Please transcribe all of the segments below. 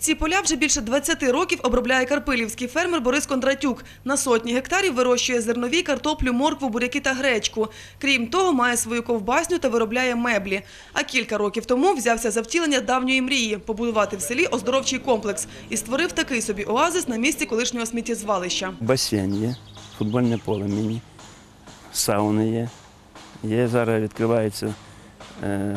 Ці поля вже більше 20 років обробляє карпилівський фермер Борис Кондратюк. На сотні гектарів вирощує зернові, картоплю, моркву, буряки та гречку. Крім того, має свою ковбасню та виробляє меблі. А кілька років тому взявся за втілення давньої мрії – побудувати в селі оздоровчий комплекс. І створив такий собі оазис на місці колишнього сміттєзвалища. Басейн є, футбольне поле міні, сауни є. Є зараз відкривається е,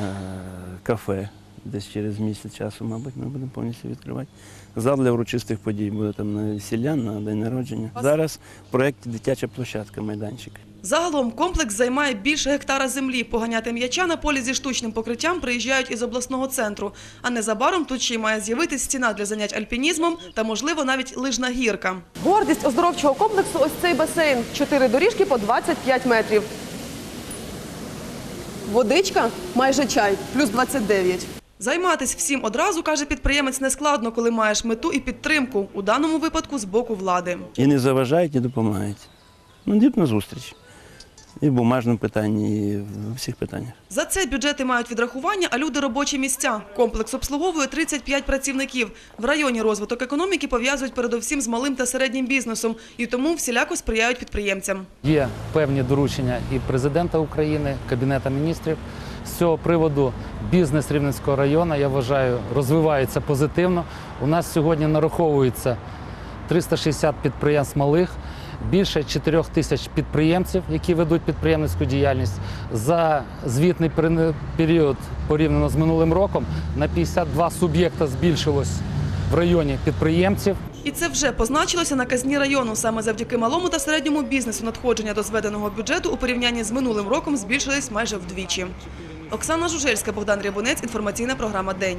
кафе. Десь через місяць часу, мабуть, ми будемо повністю відкривати. Зал для урочистих подій буде там на весілля, на день народження. Зараз в проєкті дитяча площадка, майданчик. Загалом комплекс займає більше гектара землі. Поганяти м'яча на полі зі штучним покриттям приїжджають із обласного центру. А незабаром тут ще й має з'явитись стіна для занять альпінізмом та, можливо, навіть лижна гірка. Гордість оздоровчого комплексу ось цей басейн. Чотири доріжки по 25 метрів. Водичка майже чай, плюс 29. Займатись всім одразу, каже підприємець, нескладно, коли маєш мету і підтримку, у даному випадку з боку влади. І не заважають, і допомагають. Ну, йдуть на зустріч. І в бумажному питанні, і в всіх питаннях. За це бюджети мають відрахування, а люди робочі місця. Комплекс обслуговує 35 працівників. В районі розвиток економіки пов'язують передовсім з малим та середнім бізнесом і тому всіляко сприяють підприємцям. Є певні доручення і президента України, Кабінета міністрів. З цього приводу бізнес Рівненського району, я вважаю, розвивається позитивно. У нас сьогодні нараховується 360 підприємств малих, більше 4 тисяч підприємців, які ведуть підприємницьку діяльність. За звітний період порівняно з минулим роком на 52 суб'єкта збільшилось в районі підприємців. І це вже позначилося на казні району. Саме завдяки малому та середньому бізнесу надходження до зведеного бюджету у порівнянні з минулим роком збільшились майже вдвічі. Оксана Жужельська, Богдан Рябунець, інформаційна програма День.